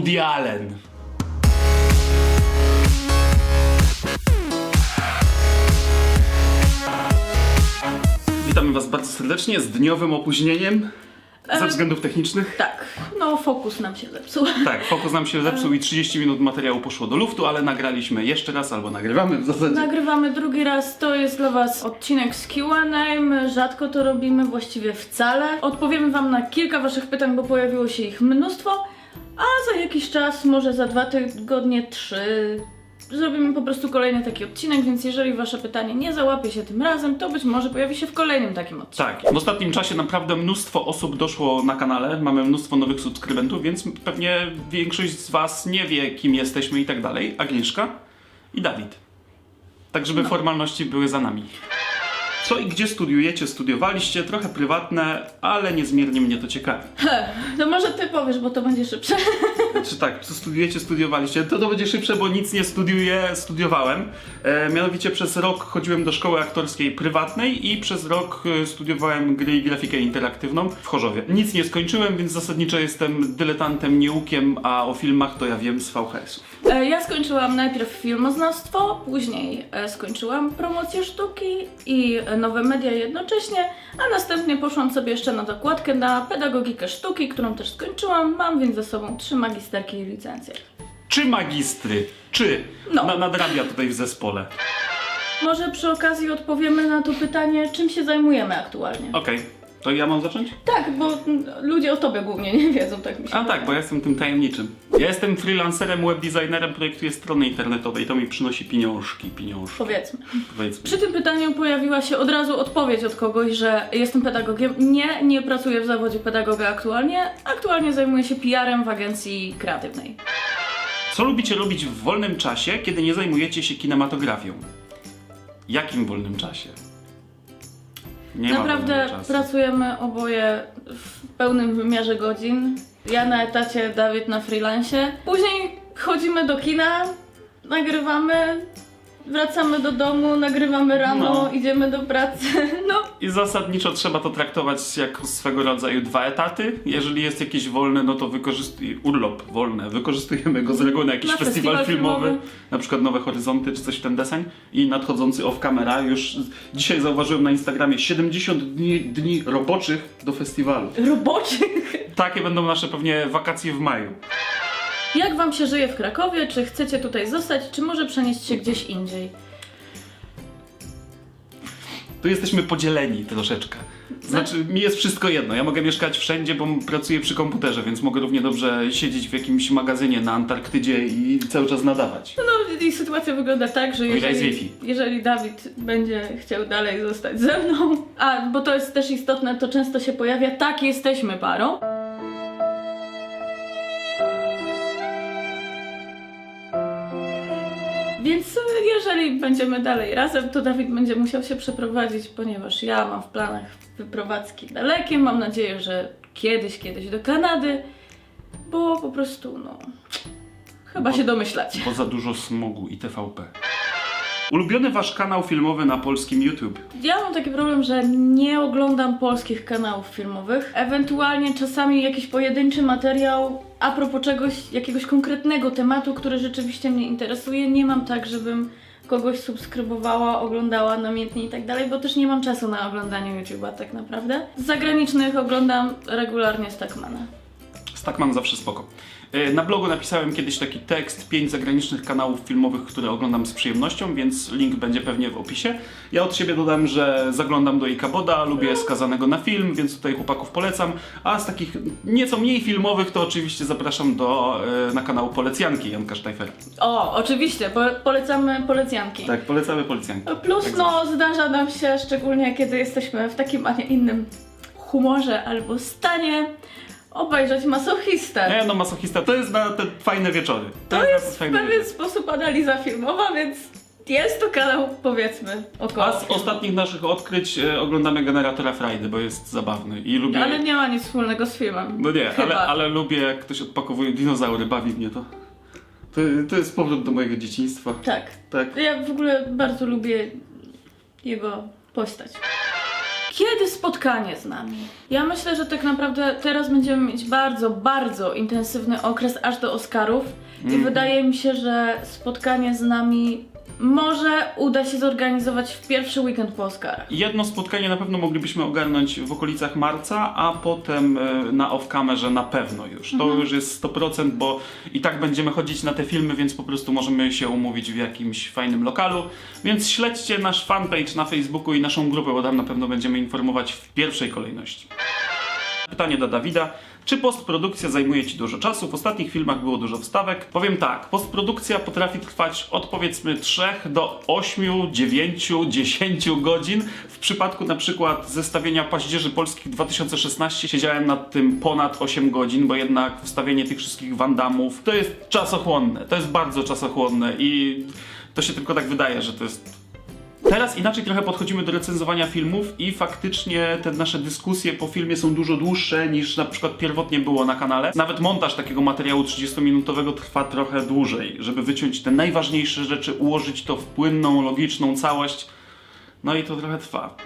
Woody Allen. Witamy Was bardzo serdecznie z dniowym opóźnieniem ze E, względów technicznych. Tak, no fokus nam się zepsuł. Tak, fokus nam się zepsuł i 30 minut materiału poszło do luftu, ale nagraliśmy jeszcze raz, albo nagrywamy w zasadzie. Nagrywamy drugi raz, to jest dla Was odcinek z Q&A, my rzadko to robimy, właściwie wcale. Odpowiemy Wam na kilka Waszych pytań, bo pojawiło się ich mnóstwo, a za jakiś czas, może za dwa tygodnie, trzy, zrobimy po prostu kolejny taki odcinek, więc jeżeli Wasze pytanie nie załapie się tym razem, to być może pojawi się w kolejnym takim odcinku. Tak, w ostatnim czasie naprawdę mnóstwo osób doszło na kanale, mamy mnóstwo nowych subskrybentów, więc pewnie większość z Was nie wie, kim jesteśmy i tak dalej. Agnieszka i Dawid. Tak, żeby formalności były za nami. Co i gdzie studiujecie, studiowaliście, trochę prywatne, ale niezmiernie mnie to ciekawi. To może Ty powiesz, bo to będzie szybsze. Czy tak, co studiujecie, studiowaliście, to to będzie szybsze, bo nic nie studiuję, studiowałem. E, mianowicie przez rok chodziłem do szkoły aktorskiej prywatnej i przez rok e, studiowałem gry i grafikę interaktywną w Chorzowie. Nic nie skończyłem, więc zasadniczo jestem dyletantem, nieukiem, a o filmach to ja wiem z VHS-ów. E, Ja skończyłam najpierw filmoznawstwo, później e, skończyłam promocję sztuki i e, nowe media jednocześnie, a następnie poszłam sobie jeszcze na dokładkę na pedagogikę sztuki, którą też skończyłam. Mam więc ze sobą trzy magisterki i licencje. Czy magistry? Czy? No. Na, nadrabia tutaj w zespole. Może przy okazji odpowiemy na to pytanie, czym się zajmujemy aktualnie. Okej, to ja mam zacząć? Tak, bo ludzie o tobie głównie nie wiedzą, tak mi się A tak, bo ja jestem tym tajemniczym. Ja jestem freelancerem, webdesignerem, projektuję strony internetowe i to mi przynosi pieniążki, pieniążki. Powiedzmy. Powiedzmy. Przy tym pytaniu pojawiła się od razu odpowiedź od kogoś, że jestem pedagogiem. Nie, nie pracuję w zawodzie pedagoga aktualnie. Aktualnie zajmuję się PR-em w agencji kreatywnej. Co lubicie robić w wolnym czasie, kiedy nie zajmujecie się kinematografią? Jakim wolnym czasie? Nie ma Naprawdę czasu. pracujemy oboje w pełnym wymiarze godzin. Ja na etacie, Dawid na freelancie. Później chodzimy do kina, nagrywamy, wracamy do domu, nagrywamy rano, No. idziemy do pracy. No, I zasadniczo trzeba to traktować jako swego rodzaju dwa etaty. Jeżeli jest jakiś wolny, no to wykorzystuj urlop wolny. Wykorzystujemy go z reguły na jakiś Na festiwal, festiwal filmowy, filmowy. na przykład Nowe Horyzonty czy coś w ten deseń. I nadchodzący off camera. Już dzisiaj zauważyłem na Instagramie 70 dni, dni roboczych do festiwalu. roboczych. Takie będą nasze pewnie wakacje w maju. Jak wam się żyje w Krakowie? Czy chcecie tutaj zostać, czy może przenieść się gdzieś indziej? Tu jesteśmy podzieleni troszeczkę. Znaczy, mi jest wszystko jedno. Ja mogę mieszkać wszędzie, bo pracuję przy komputerze, więc mogę równie dobrze siedzieć w jakimś magazynie na Antarktydzie i cały czas nadawać. No i sytuacja wygląda tak, że jeżeli, jeżeli Dawid będzie chciał dalej zostać ze mną, a bo to jest też istotne, to często się pojawia, tak jesteśmy parą. Jeżeli będziemy dalej razem, to Dawid będzie musiał się przeprowadzić, ponieważ ja mam w planach wyprowadzki dalekie. Mam nadzieję, że kiedyś, kiedyś do Kanady, bo po prostu, no, chyba Bo- się domyślacie. Bo za dużo smogu i TVP. Ulubiony wasz kanał filmowy na polskim YouTube? Ja mam taki problem, że nie oglądam polskich kanałów filmowych. Ewentualnie czasami jakiś pojedynczy materiał a propos czegoś, jakiegoś konkretnego tematu, który rzeczywiście mnie interesuje. Nie mam tak, żebym kogoś subskrybowała, oglądała namiętnie i tak dalej, bo też nie mam czasu na oglądanie YouTube'a tak naprawdę. Z zagranicznych oglądam regularnie Stackmana. Stackman zawsze spoko. E, Na blogu napisałem kiedyś taki tekst, pięć zagranicznych kanałów filmowych, które oglądam z przyjemnością, więc link będzie pewnie w opisie. Ja od siebie dodam, że zaglądam do Ikaboda, lubię skazanego na film, więc tutaj chłopaków polecam. A z takich nieco mniej filmowych to oczywiście zapraszam do, e, na kanał Polecjanki Janka Sztajfera. O, oczywiście, po polecamy polecjanki. Tak, polecamy Polecjanki. Plus, Tak no, zdarza nam się, szczególnie kiedy jesteśmy w takim, a nie innym humorze albo stanie, obejrzeć masochistę. Nie no, masochista to jest na te fajne wieczory. To na te jest w pewien sposób analiza filmowa, więc jest to kanał, powiedzmy, około. A z ostatnich naszych odkryć e, oglądamy Generatora Frajdy, bo jest zabawny i lubię... Ale nie ma nic wspólnego z filmem. No nie, Chyba. ale, ale lubię jak ktoś odpakowuje dinozaury, bawi mnie to. To, to jest powrót do mojego dzieciństwa. Tak. Tak. Ja w ogóle bardzo lubię jego postać. Kiedy spotkanie z nami? Ja myślę, że tak naprawdę teraz będziemy mieć bardzo, bardzo intensywny okres aż do Oscarów i wydaje mi się, że spotkanie z nami może uda się zorganizować w pierwszy weekend po Oscarach. Jedno spotkanie na pewno moglibyśmy ogarnąć w okolicach marca, a potem e, na off-kamerze na pewno już. To już jest 100%, bo i tak będziemy chodzić na te filmy, więc po prostu możemy się umówić w jakimś fajnym lokalu. Więc śledźcie nasz fanpage na Facebooku i naszą grupę, bo tam na pewno będziemy informować w pierwszej kolejności. Pytanie do Dawida. Czy postprodukcja zajmuje Ci dużo czasu? W ostatnich filmach było dużo wstawek. Powiem tak, postprodukcja potrafi trwać od powiedzmy 3 do 8, 9, 10 godzin. W przypadku na przykład zestawienia paździerzy polskich 2016 siedziałem nad tym ponad 8 godzin, bo jednak wstawienie tych wszystkich wandamów to jest czasochłonne. To jest bardzo czasochłonne i to się tylko tak wydaje, że to jest Teraz inaczej trochę podchodzimy do recenzowania filmów i faktycznie te nasze dyskusje po filmie są dużo dłuższe niż na przykład pierwotnie było na kanale. Nawet montaż takiego materiału 30-minutowego trwa trochę dłużej, żeby wyciąć te najważniejsze rzeczy, ułożyć to w płynną, logiczną całość. No i to trochę trwa.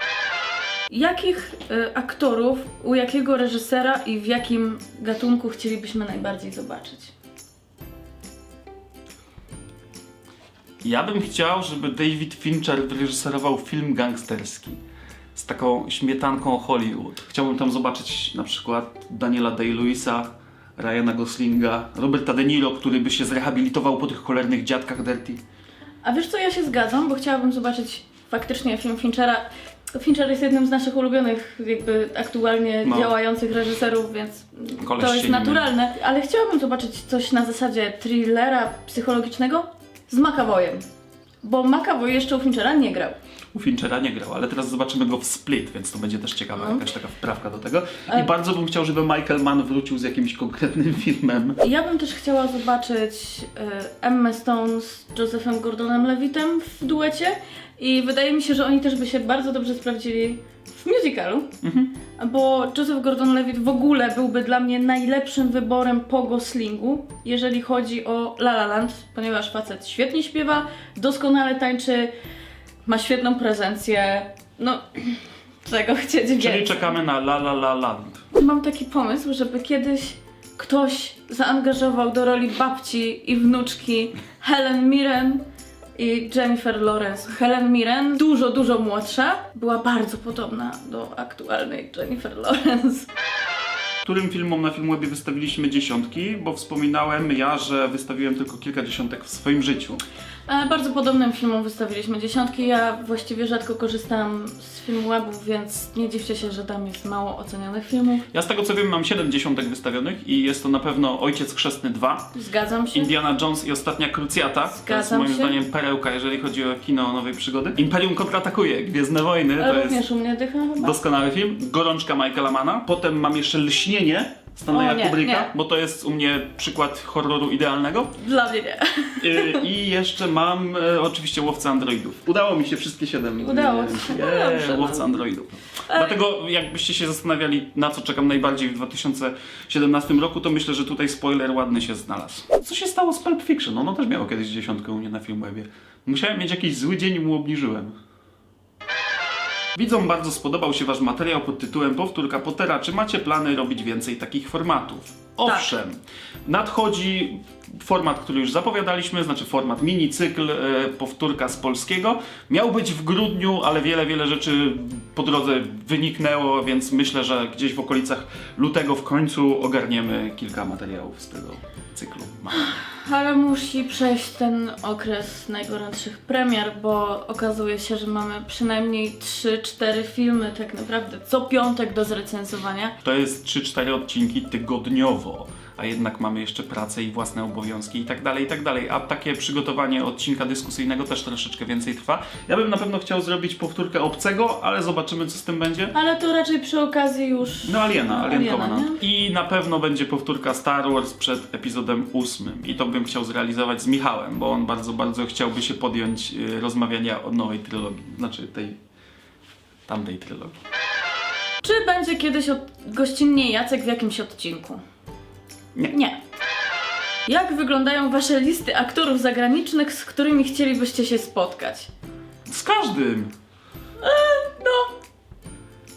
Jakich y, aktorów, u jakiego reżysera i w jakim gatunku chcielibyśmy najbardziej zobaczyć? Ja bym chciał, żeby David Fincher wyreżyserował film gangsterski z taką śmietanką Hollywood. Chciałbym tam zobaczyć na przykład Daniela Day-Lewisa, Ryana Goslinga, Roberta De Niro, który by się zrehabilitował po tych cholernych dziadkach Dirty. A wiesz co, ja się zgadzam, bo chciałabym zobaczyć faktycznie film Finchera. Fincher jest jednym z naszych ulubionych, jakby aktualnie No. działających reżyserów, więc Koleś to jest naturalne. Ale chciałabym zobaczyć coś na zasadzie thrillera psychologicznego z McAvoyem. Bo McAvoy jeszcze u Finchera nie grał. U Finchera nie grał, ale teraz zobaczymy go w Split, więc to będzie też ciekawa No. jakaś taka wprawka do tego. Ale- I bardzo bym chciał, żeby Michael Mann wrócił z jakimś konkretnym filmem. Ja bym też chciała zobaczyć e, Emmę Stone z Josephem Gordonem Levitem w duecie i wydaje mi się, że oni też by się bardzo dobrze sprawdzili w musicalu, Mhm. bo Joseph Gordon-Levitt w ogóle byłby dla mnie najlepszym wyborem po Goslingu, jeżeli chodzi o La La Land, ponieważ facet świetnie śpiewa, doskonale tańczy, ma świetną prezencję, no czego chcieć Czyli więcej. czekamy na La La La Land. Mam taki pomysł, żeby kiedyś ktoś zaangażował do roli babci i wnuczki Helen Mirren i Jennifer Lawrence. Helen Mirren, dużo, dużo młodsza, była bardzo podobna do aktualnej Jennifer Lawrence. Którym filmom na Filmwebie wystawiliśmy dziesiątki, bo wspominałem ja, że wystawiłem tylko kilka dziesiątek w swoim życiu. E, bardzo podobnym filmom wystawiliśmy dziesiątki. Ja właściwie rzadko korzystam z filmwebów, więc nie dziwcie się, że tam jest mało ocenionych filmów. Ja z tego co wiem mam 7 dziesiątek wystawionych i jest to na pewno Ojciec Chrzestny 2, Zgadzam się. Indiana Jones i Ostatnia Krucjata. to jest Zgadzam moim się. zdaniem perełka, jeżeli chodzi o kino nowej przygody. Imperium kontratakuje, Gwiezdne Wojny, to Również jest u mnie dycha chyba. doskonały film. Gorączka Michaela Manna. Potem mam jeszcze Lśnienie Stanleya nie, Kubricka, nie. bo to jest u mnie przykład horroru idealnego. Dla mnie nie. Y, I jeszcze mam e, oczywiście Łowca Androidów. Udało mi się wszystkie siedem. Udało się, no no. Łowca Androidów. Dlatego jakbyście się zastanawiali, na co czekam najbardziej w 2017 roku, to myślę, że tutaj spoiler ładny się znalazł. Co się stało z Pulp Fiction? Ono też miało kiedyś dziesiątkę u mnie na Filmwebie. Musiałem mieć jakiś zły dzień i mu obniżyłem. Widzom bardzo spodobał się Wasz materiał pod tytułem Powtórka Pottera. Czy macie plany robić więcej takich formatów? Owszem, nadchodzi format, który już zapowiadaliśmy, znaczy format mini cykl e, powtórka z polskiego. Miał być w grudniu, ale wiele, wiele rzeczy po drodze wyniknęło, więc myślę, że gdzieś w okolicach lutego w końcu ogarniemy kilka materiałów z tego cyklu. Ale musi przejść ten okres najgorętszych premier, bo okazuje się, że mamy przynajmniej 3-4 filmy tak naprawdę co piątek do zrecenzowania. To jest 3-4 odcinki tygodniowo, a jednak mamy jeszcze pracę i własne obowiązki i tak dalej, i tak dalej. A takie przygotowanie odcinka dyskusyjnego też troszeczkę więcej trwa. Ja bym na pewno chciał zrobić powtórkę obcego, ale zobaczymy co z tym będzie. Ale to raczej przy okazji już... No Aliena, Alien Aliena, Covenant. I na pewno będzie powtórka Star Wars przed epizodem ósmym. I to bym chciał zrealizować z Michałem, bo on bardzo, bardzo chciałby się podjąć y, rozmawiania o nowej trylogii. Znaczy tej... tamtej trylogii. Czy będzie kiedyś od... gościnnie Jacek w jakimś odcinku? Nie. Nie. Jak wyglądają wasze listy aktorów zagranicznych, z którymi chcielibyście się spotkać? Z każdym! No,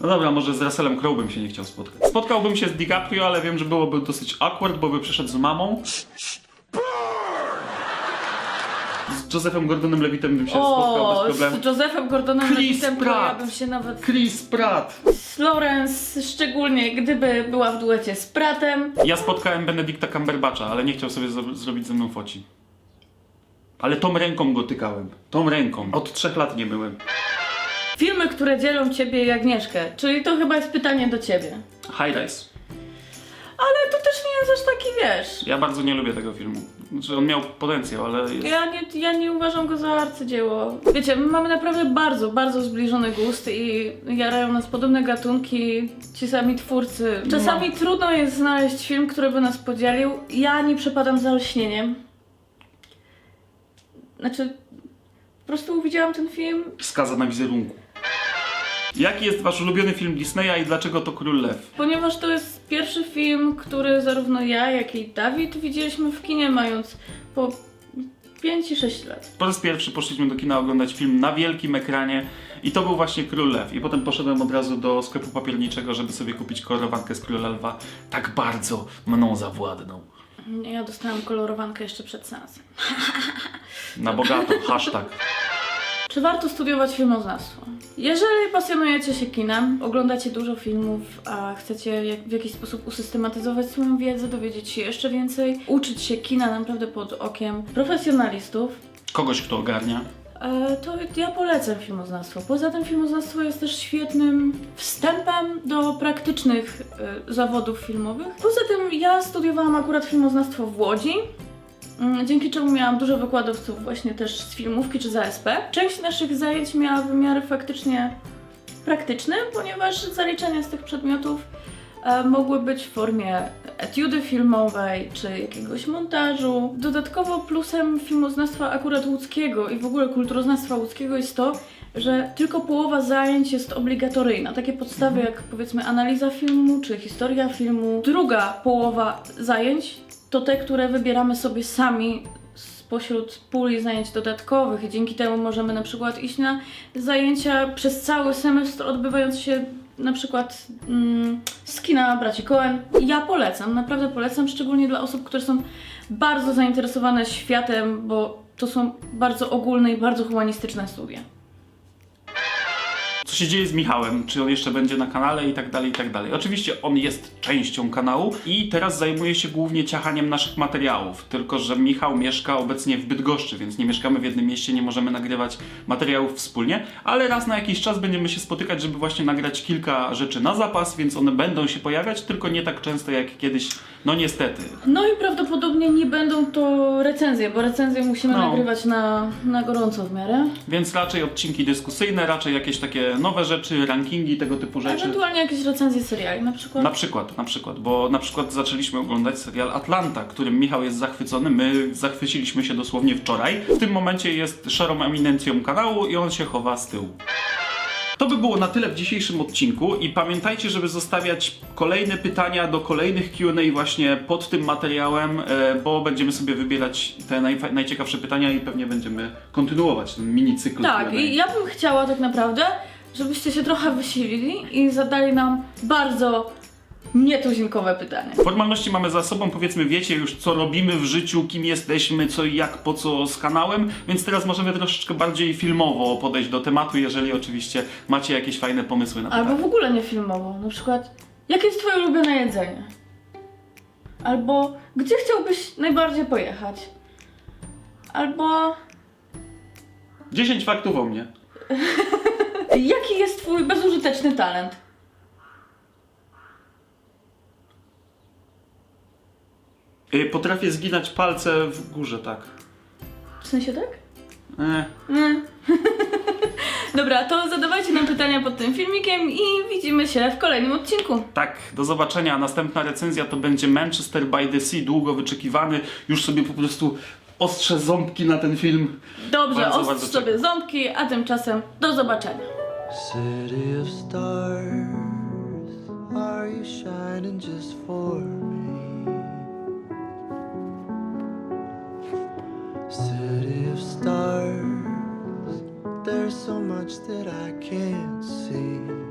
No dobra, może z Russellem Crowe bym się nie chciał spotkać. Spotkałbym się z DiCaprio, ale wiem, że byłoby dosyć awkward, bo by przyszedł z mamą. Z Josephem Gordonem Levitem bym się spotkał bez problemu. z Josephem Gordonem Chris Levitem to Pratt. bym się nawet... Chris Pratt. Z Florence, szczególnie gdyby była w duecie z Pratem. Ja spotkałem Benedicta Cumberbatcha, ale nie chciał sobie zro- zrobić ze mną foci. Ale tą ręką go tykałem. Tą ręką. Od trzech lat nie byłem. Filmy, które dzielą ciebie i Agnieszkę, czyli to chyba jest pytanie do ciebie. High Rise. Ale to też nie jest aż taki, wiesz... Ja bardzo nie lubię tego filmu. Znaczy, on miał potencjał, ale jest... Ja nie, ja nie uważam go za arcydzieło. Wiecie, my mamy naprawdę bardzo, bardzo zbliżony gust i jarają nas podobne gatunki, ci sami twórcy. Czasami trudno jest znaleźć film, który by nas podzielił. Ja nie przepadam za lśnieniem. Znaczy, po prostu widziałam ten film. Skaza na wizerunku. Jaki jest wasz ulubiony film Disneya i dlaczego to Król Lew? Ponieważ to jest pierwszy film, który zarówno ja, jak i Dawid widzieliśmy w kinie, mając po 5 i 6 lat. Po raz pierwszy poszliśmy do kina oglądać film na wielkim ekranie i to był właśnie Król Lew. I potem poszedłem od razu do sklepu papierniczego, żeby sobie kupić kolorowankę z Króla Lwa. Tak bardzo mną zawładnął. Ja dostałam kolorowankę jeszcze przed seansem. Na bogato, hashtag. Czy warto studiować filmoznawstwo? Jeżeli pasjonujecie się kinem, oglądacie dużo filmów, a chcecie jak, w jakiś sposób usystematyzować swoją wiedzę, dowiedzieć się jeszcze więcej, uczyć się kina naprawdę pod okiem profesjonalistów, Kogoś, kto ogarnia. e, to ja polecam filmoznawstwo. Poza tym filmoznawstwo jest też świetnym wstępem do praktycznych e, zawodów filmowych. Poza tym ja studiowałam akurat filmoznawstwo w Łodzi, Dzięki czemu miałam dużo wykładowców właśnie też z filmówki czy z ASP. Część naszych zajęć miała wymiary faktycznie praktyczne, ponieważ zaliczenia z tych przedmiotów e, mogły być w formie etiudy filmowej czy jakiegoś montażu. Dodatkowo plusem filmoznawstwa akurat łódzkiego i w ogóle kulturoznawstwa łódzkiego jest to, że tylko połowa zajęć jest obligatoryjna. Takie podstawy jak powiedzmy analiza filmu czy historia filmu. Druga połowa zajęć to te, które wybieramy sobie sami spośród puli zajęć dodatkowych i dzięki temu możemy na przykład iść na zajęcia przez cały semestr odbywając się na przykład mm, z kina braci Coen. Ja polecam, naprawdę polecam, szczególnie dla osób, które są bardzo zainteresowane światem, bo to są bardzo ogólne i bardzo humanistyczne studia. Się dzieje z Michałem? Czy on jeszcze będzie na kanale i tak dalej, i tak dalej. Oczywiście on jest częścią kanału i teraz zajmuje się głównie ciachaniem naszych materiałów. Tylko, że Michał mieszka obecnie w Bydgoszczy, więc nie mieszkamy w jednym mieście, nie możemy nagrywać materiałów wspólnie, ale raz na jakiś czas będziemy się spotykać, żeby właśnie nagrać kilka rzeczy na zapas, więc one będą się pojawiać, tylko nie tak często jak kiedyś. No niestety. No i prawdopodobnie nie będą to recenzje, bo recenzje musimy No. nagrywać na, na gorąco w miarę. Więc raczej odcinki dyskusyjne, raczej jakieś takie nowe rzeczy, rankingi, tego typu rzeczy. Ewentualnie jakieś recenzje seriali na przykład. Na przykład, na przykład, bo na przykład zaczęliśmy oglądać serial Atlanta, którym Michał jest zachwycony, my zachwyciliśmy się dosłownie wczoraj. W tym momencie jest szarą eminencją kanału i on się chowa z tyłu. To by było na tyle w dzisiejszym odcinku i pamiętajcie, żeby zostawiać kolejne pytania do kolejnych Q&A właśnie pod tym materiałem, e, bo będziemy sobie wybierać te najciekawsze pytania i pewnie będziemy kontynuować ten mini cykl Tak, i ja bym chciała tak naprawdę, żebyście się trochę wysilili i zadali nam bardzo nietuzinkowe pytania. Formalności mamy za sobą, powiedzmy wiecie już co robimy w życiu, kim jesteśmy, co i jak, po co z kanałem, więc teraz możemy troszeczkę bardziej filmowo podejść do tematu, jeżeli oczywiście macie jakieś fajne pomysły na Albo w ogóle nie filmowo. Na przykład, jakie jest twoje ulubione jedzenie? Albo gdzie chciałbyś najbardziej pojechać? Albo 10 faktów o mnie. jaki jest twój bezużyteczny talent? Y, Potrafię zginać palce w górze, tak. W sensie tak? E, Mm. Dobra, to zadawajcie nam pytania pod tym filmikiem i widzimy się w kolejnym odcinku. tak, do zobaczenia. Następna recenzja to będzie Manchester by the Sea, długo wyczekiwany. Już sobie po prostu ostrzę ząbki na ten film. Dobrze, Bardzo, ostrz sobie ząbki, a tymczasem do zobaczenia. City of stars, are you shining just for me? City of stars, there's so much that I can't see.